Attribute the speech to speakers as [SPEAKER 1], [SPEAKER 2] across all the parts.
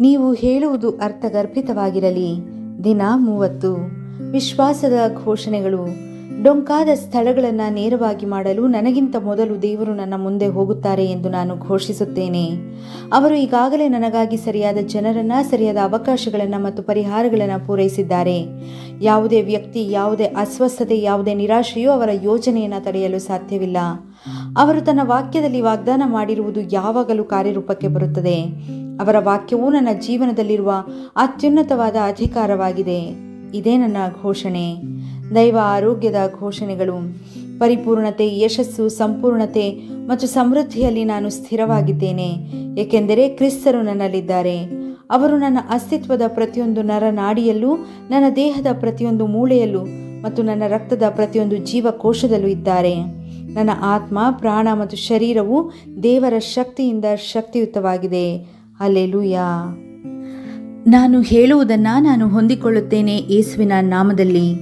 [SPEAKER 1] ನೀವು ಹೇಳುವುದು ಅರ್ಥಗರ್ಭಿತವಾಗಿರಲಿ. ದಿನ ಮೂವತ್ತು. ವಿಶ್ವಾಸದ ಘೋಷಣೆಗಳು. ಡೊಂಕಾದ ಸ್ಥಳಗಳನ್ನು ನೇರವಾಗಿ ಮಾಡಲು ನನಗಿಂತ ಮೊದಲು ದೇವರು ನನ್ನ ಮುಂದೆ ಹೋಗುತ್ತಾರೆ ಎಂದು ನಾನು ಘೋಷಿಸುತ್ತೇನೆ. ಅವರು ಈಗಾಗಲೇ ನನಗಾಗಿ ಸರಿಯಾದ ಜನರನ್ನ, ಸರಿಯಾದ ಅವಕಾಶಗಳನ್ನು ಮತ್ತು ಪರಿಹಾರಗಳನ್ನು ಪೂರೈಸಿದ್ದಾರೆ. ಯಾವುದೇ ವ್ಯಕ್ತಿ, ಯಾವುದೇ ಅಸ್ವಸ್ಥತೆ, ಯಾವುದೇ ನಿರಾಶೆಯೂ ಅವರ ಯೋಜನೆಯನ್ನು ತಡೆಯಲು ಸಾಧ್ಯವಿಲ್ಲ. ಅವರು ತನ್ನ ವಾಕ್ಯದಲ್ಲಿ ವಾಗ್ದಾನ ಮಾಡಿರುವುದು ಯಾವಾಗಲೂ ಕಾರ್ಯರೂಪಕ್ಕೆ ಬರುತ್ತದೆ. ಅವರ ವಾಕ್ಯವು ನನ್ನ ಜೀವನದಲ್ಲಿರುವ ಅತ್ಯುನ್ನತವಾದ ಅಧಿಕಾರವಾಗಿದೆ. ಇದೇ ನನ್ನ ಘೋಷಣೆ. ದೈವ ಆರೋಗ್ಯದ ಘೋಷಣೆಗಳು. ಪರಿಪೂರ್ಣತೆ, ಯಶಸ್ಸು, ಸಂಪೂರ್ಣತೆ ಮತ್ತು ಸಮೃದ್ಧಿಯಲ್ಲಿ ನಾನು ಸ್ಥಿರವಾಗಿದ್ದೇನೆ. ಏಕೆಂದರೆ ಕ್ರಿಸ್ತರು ನನ್ನಲ್ಲಿದ್ದಾರೆ. ಅವರು ನನ್ನ ಅಸ್ತಿತ್ವದ ಪ್ರತಿಯೊಂದು ನರನಾಡಿಯಲ್ಲೂ ನನ್ನ ದೇಹದ ಪ್ರತಿಯೊಂದು ಮೂಳೆಯಲ್ಲೂ ಮತ್ತು ನನ್ನ ರಕ್ತದ ಪ್ರತಿಯೊಂದು ಜೀವಕೋಶದಲ್ಲೂ ಇದ್ದಾರೆ. ನನ್ನ ಆತ್ಮ, ಪ್ರಾಣ ಮತ್ತು ಶರೀರವು ದೇವರ ಶಕ್ತಿಯಿಂದ ಶಕ್ತಿಯುತವಾಗಿದೆ. ಅಲ್ಲೆಲೂಯಾ ನಾನು ಹೇಳುವುದನ್ನು ನಾನು ಹೊಂದಿಕೊಳ್ಳುತ್ತೇನೆ ಯೇಸುವಿನ ನಾಮದಲ್ಲಿ.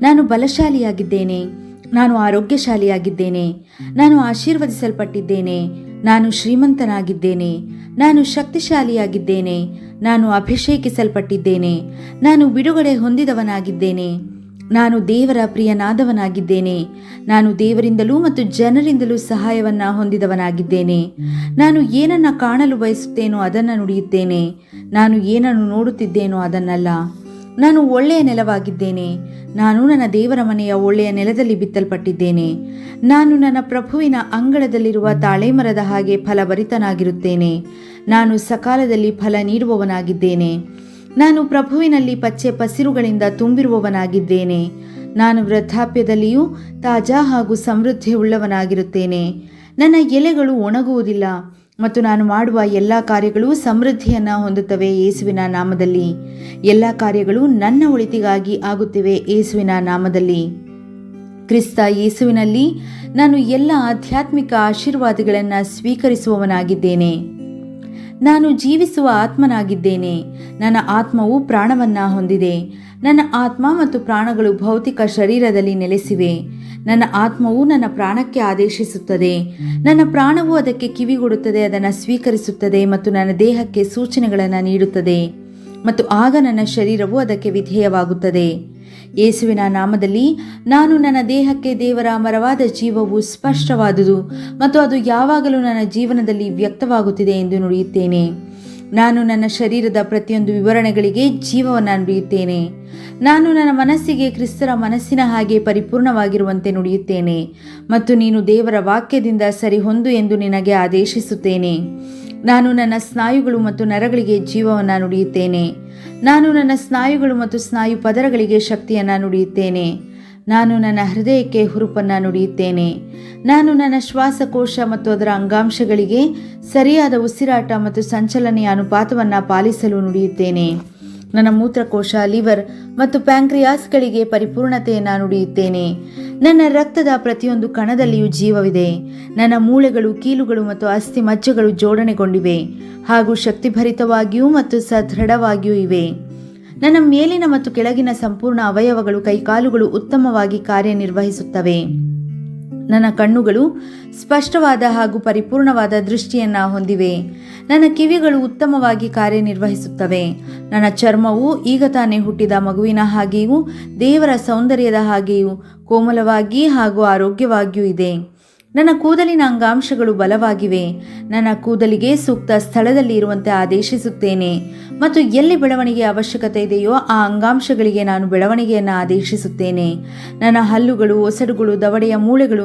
[SPEAKER 1] ನಾನು ಬಲಶಾಲಿಯಾಗಿದ್ದೇನೆ, ನಾನು ಆರೋಗ್ಯಶಾಲಿಯಾಗಿದ್ದೇನೆ, ನಾನು ಆಶೀರ್ವದಿಸಲ್ಪಟ್ಟಿದ್ದೇನೆ, ನಾನು ಶ್ರೀಮಂತನಾಗಿದ್ದೇನೆ, ನಾನು ಶಕ್ತಿಶಾಲಿಯಾಗಿದ್ದೇನೆ, ನಾನು ಅಭಿಷೇಕಿಸಲ್ಪಟ್ಟಿದ್ದೇನೆ, ನಾನು ಬಿಡುಗಡೆ ಹೊಂದಿದವನಾಗಿದ್ದೇನೆ. ನಾನು ದೇವರ ಪ್ರಿಯನಾದವನಾಗಿದ್ದೇನೆ. ನಾನು ದೇವರಿಂದಲೂ ಮತ್ತು ಜನರಿಂದಲೂ ಸಹಾಯವನ್ನು ಹೊಂದಿದವನಾಗಿದ್ದೇನೆ. ನಾನು ಏನನ್ನು ಕಾಣಲು ಬಯಸುತ್ತೇನೋ ಅದನ್ನು ನುಡಿಯುತ್ತೇನೆ. ನಾನು ಏನನ್ನು ನೋಡುತ್ತಿದ್ದೇನೋ ಅದನ್ನಲ್ಲ. ನಾನು ಒಳ್ಳೆಯ ನೆಲವಾಗಿದ್ದೇನೆ. ನಾನು ನನ್ನ ದೇವರ ಮನೆಯ ಒಳ್ಳೆಯ ನೆಲದಲ್ಲಿ ಬಿತ್ತಲ್ಪಟ್ಟಿದ್ದೇನೆ. ನಾನು ನನ್ನ ಪ್ರಭುವಿನ ಅಂಗಳದಲ್ಲಿರುವ ತಾಳೆಮರದ ಹಾಗೆ ಫಲಭರಿತನಾಗಿರುತ್ತೇನೆ. ನಾನು ಸಕಾಲದಲ್ಲಿ ಫಲ ನೀಡುವವನಾಗಿದ್ದೇನೆ. ನಾನು ಪ್ರಭುವಿನಲ್ಲಿ ಪಚ್ಚೆ ಪಸಿರುಗಳಿಂದ ತುಂಬಿರುವವನಾಗಿದ್ದೇನೆ. ನಾನು ವೃದ್ಧಾಪ್ಯದಲ್ಲಿಯೂ ತಾಜಾ ಹಾಗೂ ಸಮೃದ್ಧಿಯುಳ್ಳವನಾಗಿರುತ್ತೇನೆ ನನ್ನ ಎಲೆಗಳು ಒಣಗುವುದಿಲ್ಲ ಮತ್ತು ನಾನು ಮಾಡುವ ಎಲ್ಲ ಕಾರ್ಯಗಳು ಸಮೃದ್ಧಿಯನ್ನು ಹೊಂದುತ್ತವೆ ಯೇಸುವಿನ ನಾಮದಲ್ಲಿ. ಎಲ್ಲ ಕಾರ್ಯಗಳು ನನ್ನ ಒಳಿತಿಗಾಗಿ ಆಗುತ್ತಿವೆ ಯೇಸುವಿನ ನಾಮದಲ್ಲಿ. ಕ್ರಿಸ್ತ ಯೇಸುವಿನಲ್ಲಿ ನಾನು ಎಲ್ಲ ಆಧ್ಯಾತ್ಮಿಕ ಆಶೀರ್ವಾದಗಳನ್ನು ಸ್ವೀಕರಿಸುವವನಾಗಿದ್ದೇನೆ. ನಾನು ಜೀವಿಸುವ ಆತ್ಮನಾಗಿದ್ದೇನೆ. ನನ್ನ ಆತ್ಮವು ಪ್ರಾಣವನ್ನ ಹೊಂದಿದೆ. ನನ್ನ ಆತ್ಮ ಮತ್ತು ಪ್ರಾಣಗಳು ಭೌತಿಕ ಶರೀರದಲ್ಲಿ ನೆಲೆಸಿವೆ. ನನ್ನ ಆತ್ಮವು ನನ್ನ ಪ್ರಾಣಕ್ಕೆ ಆದೇಶಿಸುತ್ತದೆ. ನನ್ನ ಪ್ರಾಣವು ಅದಕ್ಕೆ ಕಿವಿಗೊಡುತ್ತದೆ, ಅದನ್ನು ಸ್ವೀಕರಿಸುತ್ತದೆ ಮತ್ತು ನನ್ನ ದೇಹಕ್ಕೆ ಸೂಚನೆಗಳನ್ನು ನೀಡುತ್ತದೆ. ಮತ್ತು ಆಗ ನನ್ನ ಶರೀರವು ಅದಕ್ಕೆ ವಿಧೇಯವಾಗುತ್ತದೆ. ಯೇಸುವಿನ ನಾಮದಲ್ಲಿ ನಾನು ನನ್ನ ದೇಹಕ್ಕೆ ದೇವರ ಅಮರವಾದ ಜೀವವು ಸ್ಪಷ್ಟವಾದುದು ಮತ್ತು ಅದು ಯಾವಾಗಲೂ ನನ್ನ ಜೀವನದಲ್ಲಿ ವ್ಯಕ್ತವಾಗುತ್ತಿದೆ ಎಂದು ನುಡಿಯುತ್ತೇನೆ. ನಾನು ನನ್ನ ಶರೀರದ ಪ್ರತಿಯೊಂದು ವಿವರಣೆಗಳಿಗೆ ಜೀವವನ್ನು ನುಡಿಯುತ್ತೇನೆ. ನಾನು ನನ್ನ ಮನಸ್ಸಿಗೆ ಕ್ರಿಸ್ತರ ಮನಸ್ಸಿನ ಹಾಗೆ ಪರಿಪೂರ್ಣವಾಗಿರುವಂತೆ ನುಡಿಯುತ್ತೇನೆ ಮತ್ತು ನೀನು ದೇವರ ವಾಕ್ಯದಿಂದ ಸರಿಹೊಂದು ಎಂದು ನಿನಗೆ ಆದೇಶಿಸುತ್ತೇನೆ. ನಾನು ನನ್ನ ಸ್ನಾಯುಗಳು ಮತ್ತು ನರಗಳಿಗೆ ಜೀವವನ್ನು ನುಡಿಯುತ್ತೇನೆ. ನಾನು ನನ್ನ ಸ್ನಾಯುಗಳು ಮತ್ತು ಸ್ನಾಯು ಪದರಗಳಿಗೆ ಶಕ್ತಿಯನ್ನು ನುಡಿಯುತ್ತೇನೆ. ನಾನು ನನ್ನ ಹೃದಯಕ್ಕೆ ಹುರುಪನ್ನು ನುಡಿಯುತ್ತೇನೆ. ನಾನು ನನ್ನ ಶ್ವಾಸಕೋಶ ಮತ್ತು ಅದರ ಅಂಗಾಂಶಗಳಿಗೆ ಸರಿಯಾದ ಉಸಿರಾಟ ಮತ್ತು ಸಂಚಲನೆಯ ಅನುಪಾತವನ್ನು ಪಾಲಿಸಲು ನುಡಿಯುತ್ತೇನೆ. ನನ್ನ ಮೂತ್ರಕೋಶ, ಲಿವರ್ ಮತ್ತು ಪ್ಯಾಂಕ್ರಿಯಾಸ್ಗಳಿಗೆ ಪರಿಪೂರ್ಣತೆಯನ್ನು ನುಡಿಯುತ್ತೇನೆ. ನನ್ನ ರಕ್ತದ ಪ್ರತಿಯೊಂದು ಕಣದಲ್ಲಿಯೂ ಜೀವವಿದೆ. ನನ್ನ ಮೂಳೆಗಳು, ಕೀಲುಗಳು ಮತ್ತು ಅಸ್ಥಿ ಮಜ್ಜೆಗಳು ಜೋಡಣೆಗೊಂಡಿವೆ. ಹಾಗೂ ಶಕ್ತಿಭರಿತವಾಗಿಯೂ ಮತ್ತು ಸದೃಢವಾಗಿಯೂ ಇವೆ. ನನ್ನ ಮೇಲಿನ ಮತ್ತು ಕೆಳಗಿನ ಸಂಪೂರ್ಣ ಅವಯವಗಳು ಕೈಕಾಲುಗಳು ಉತ್ತಮವಾಗಿ ಕಾರ್ಯನಿರ್ವಹಿಸುತ್ತವೆ. ನನ್ನ ಕಣ್ಣುಗಳು ಸ್ಪಷ್ಟವಾದ ಹಾಗೂ ಪರಿಪೂರ್ಣವಾದ ದೃಷ್ಟಿಯನ್ನು ಹೊಂದಿವೆ. ನನ್ನ ಕಿವಿಗಳು ಉತ್ತಮವಾಗಿ ಕಾರ್ಯನಿರ್ವಹಿಸುತ್ತವೆ. ನನ್ನ ಚರ್ಮವು ಈಗ ತಾನೇ ಹುಟ್ಟಿದ ಮಗುವಿನ ಹಾಗೆಯೂ ದೇವರ ಸೌಂದರ್ಯದ ಹಾಗೆಯೂ ಕೋಮಲವಾಗಿ ಹಾಗೂ ಆರೋಗ್ಯವಾಗಿಯೂ ಇದೆ. ನನ್ನ ಕೂದಲಿನ ಅಂಗಾಂಶಗಳು ಬಲವಾಗಿವೆ. ನನ್ನ ಕೂದಲಿಗೆ ಸೂಕ್ತ ಸ್ಥಳದಲ್ಲಿ ಇರುವಂತೆ ಆದೇಶಿಸುತ್ತೇನೆ. ಮತ್ತು ಎಲ್ಲಿ ಬೆಳವಣಿಗೆ ಅವಶ್ಯಕತೆ ಇದೆಯೋ ಆ ಅಂಗಾಂಶಗಳಿಗೆ ನಾನು ಬೆಳವಣಿಗೆಯನ್ನು ಆದೇಶಿಸುತ್ತೇನೆ. ನನ್ನ ಹಲ್ಲುಗಳು, ಒಸಡುಗಳು, ದವಡೆಯ ಮೂಳೆಗಳು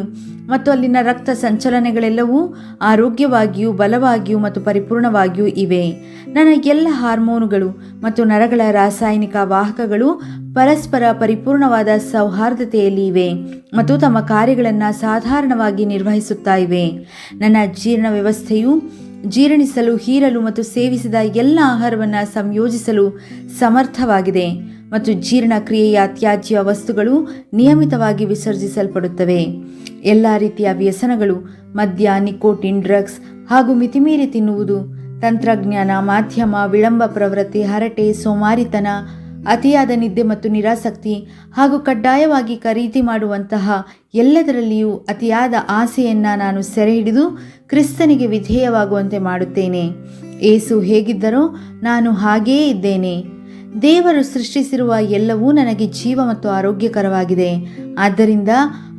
[SPEAKER 1] ಮತ್ತು ಅಲ್ಲಿನ ರಕ್ತ ಸಂಚಲನೆಗಳೆಲ್ಲವೂ ಆರೋಗ್ಯವಾಗಿಯೂ ಬಲವಾಗಿಯೂ ಮತ್ತು ಪರಿಪೂರ್ಣವಾಗಿಯೂ ಇವೆ. ನನ್ನ ಎಲ್ಲ ಹಾರ್ಮೋನುಗಳು ಮತ್ತು ನರಗಳ ರಾಸಾಯನಿಕ ವಾಹಕಗಳು ಪರಸ್ಪರ ಪರಿಪೂರ್ಣವಾದ ಸೌಹಾರ್ದತೆಯಲ್ಲಿ ಇವೆ ಮತ್ತು ತಮ್ಮ ಕಾರ್ಯಗಳನ್ನು ಸಾಧಾರಣವಾಗಿ ನಿರ್ವಹಿಸುತ್ತಾ ಇವೆ. ನನ್ನ ಜೀರ್ಣ ವ್ಯವಸ್ಥೆಯು ಜೀರ್ಣಿಸಲು, ಹೀರಲು ಮತ್ತು ಸೇವಿಸಿದ ಎಲ್ಲ ಆಹಾರವನ್ನು ಸಂಯೋಜಿಸಲು ಸಮರ್ಥವಾಗಿದೆ. ಮತ್ತು ಜೀರ್ಣಕ್ರಿಯೆಯ ತ್ಯಾಜ್ಯ ವಸ್ತುಗಳು ನಿಯಮಿತವಾಗಿ ವಿಸರ್ಜಿಸಲ್ಪಡುತ್ತವೆ. ಎಲ್ಲ ರೀತಿಯ ವ್ಯಸನಗಳು, ಮದ್ಯ, ನಿಕೋಟಿನ್, ಡ್ರಗ್ಸ್ ಹಾಗೂ ಮಿತಿಮೀರಿ ತಿನ್ನುವುದು, ತಂತ್ರಜ್ಞಾನ, ಮಾಧ್ಯಮ, ವಿಳಂಬ ಪ್ರವೃತ್ತಿ, ಹರಟೆ, ಸೋಮಾರಿತನ, ಅತಿಯಾದ ನಿದ್ದೆ ಮತ್ತು ನಿರಾಸಕ್ತಿ ಹಾಗೂ ಕಡ್ಡಾಯವಾಗಿ ಖರೀದಿ ಮಾಡುವಂತಹ ಎಲ್ಲದರಲ್ಲಿಯೂ ಅತಿಯಾದ ಆಸೆಯನ್ನು ನಾನು ಸೆರೆ ಹಿಡಿದು ಕ್ರಿಸ್ತನಿಗೆ ವಿಧೇಯವಾಗುವಂತೆ ಮಾಡುತ್ತೇನೆ. ಏಸು ಹೇಗಿದ್ದರೋ ನಾನು ಹಾಗೆಯೇ ಇದ್ದೇನೆ. ದೇವರು ಸೃಷ್ಟಿಸಿರುವ ಎಲ್ಲವೂ ನನಗೆ ಜೀವ ಮತ್ತು ಆರೋಗ್ಯಕರವಾಗಿದೆ. ಆದ್ದರಿಂದ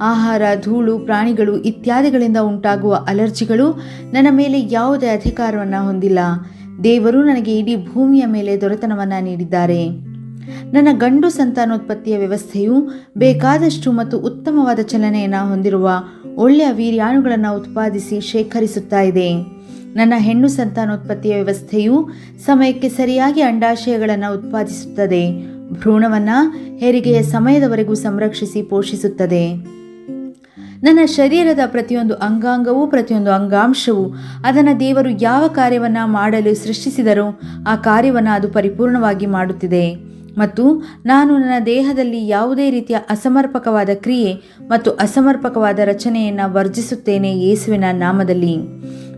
[SPEAKER 1] ಆಹಾರ, ಧೂಳು, ಪ್ರಾಣಿಗಳು ಇತ್ಯಾದಿಗಳಿಂದ ಉಂಟಾಗುವ ಅಲರ್ಜಿಗಳು ನನ್ನ ಮೇಲೆ ಯಾವುದೇ ಅಧಿಕಾರವನ್ನು ಹೊಂದಿಲ್ಲ. ದೇವರು ನನಗೆ ಇಡೀ ಭೂಮಿಯ ಮೇಲೆ ದೊರೆತನವನ್ನು ನೀಡಿದ್ದಾರೆ. ನನ್ನ ಗಂಡು ಸಂತಾನೋತ್ಪತ್ತಿಯ ವ್ಯವಸ್ಥೆಯು ಬೇಕಾದಷ್ಟು ಮತ್ತು ಉತ್ತಮವಾದ ಚಲನೆಯನ್ನು ಹೊಂದಿರುವ ಒಳ್ಳೆಯ ವೀರ್ಯಾಣುಗಳನ್ನು ಉತ್ಪಾದಿಸಿ ಶೇಖರಿಸುತ್ತಾ ಇದೆ. ನನ್ನ ಹೆಣ್ಣು ಸಂತಾನೋತ್ಪತ್ತಿಯ ವ್ಯವಸ್ಥೆಯು ಸಮಯಕ್ಕೆ ಸರಿಯಾಗಿ ಅಂಡಾಶಯಗಳನ್ನು ಉತ್ಪಾದಿಸುತ್ತದೆ. ಭ್ರೂಣವನ್ನು ಹೆರಿಗೆಯ ಸಮಯದವರೆಗೂ ಸಂರಕ್ಷಿಸಿ ಪೋಷಿಸುತ್ತದೆ. ನನ್ನ ಶರೀರದ ಪ್ರತಿಯೊಂದು ಅಂಗಾಂಗವೂ ಪ್ರತಿಯೊಂದು ಅಂಗಾಂಶವೂ ಅದನ್ನು ದೇವರು ಯಾವ ಕಾರ್ಯವನ್ನು ಮಾಡಲು ಸೃಷ್ಟಿಸಿದರೋ ಆ ಕಾರ್ಯವನ್ನು ಅದು ಪರಿಪೂರ್ಣವಾಗಿ ಮಾಡುತ್ತಿದೆ. ಮತ್ತು ನಾನು ನನ್ನ ದೇಹದಲ್ಲಿ ಯಾವುದೇ ರೀತಿಯ ಅಸಮರ್ಪಕವಾದ ಕ್ರಿಯೆ ಮತ್ತು ಅಸಮರ್ಪಕವಾದ ರಚನೆಯನ್ನು ವರ್ಜಿಸುತ್ತೇನೆ ಯೇಸುವಿನ ನಾಮದಲ್ಲಿ.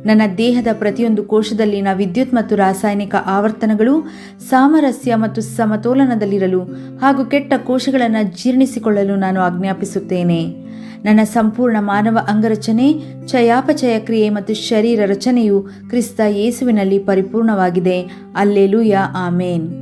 [SPEAKER 1] ನನ್ನ ದೇಹದ ಪ್ರತಿಯೊಂದು ಕೋಶದಲ್ಲಿನ ವಿದ್ಯುತ್ ಮತ್ತು ರಾಸಾಯನಿಕ ಆವರ್ತನಗಳು ಸಾಮರಸ್ಯ ಮತ್ತು ಸಮತೋಲನದಲ್ಲಿರಲು ಹಾಗೂ ಕೆಟ್ಟ ಕೋಶಗಳನ್ನು ಜೀರ್ಣಿಸಿಕೊಳ್ಳಲು ನಾನು ಆಜ್ಞಾಪಿಸುತ್ತೇನೆ. ನನ್ನ ಸಂಪೂರ್ಣ ಮಾನವ ಅಂಗರಚನೆ, ಚಯಾಪಚಯ ಕ್ರಿಯೆ ಮತ್ತು ಶರೀರ ರಚನೆಯು ಕ್ರಿಸ್ತ ಯೇಸುವಿನಲ್ಲಿ ಪರಿಪೂರ್ಣವಾಗಿದೆ. ಅಲ್ಲೆಲುಯ, ಆಮೇನ್.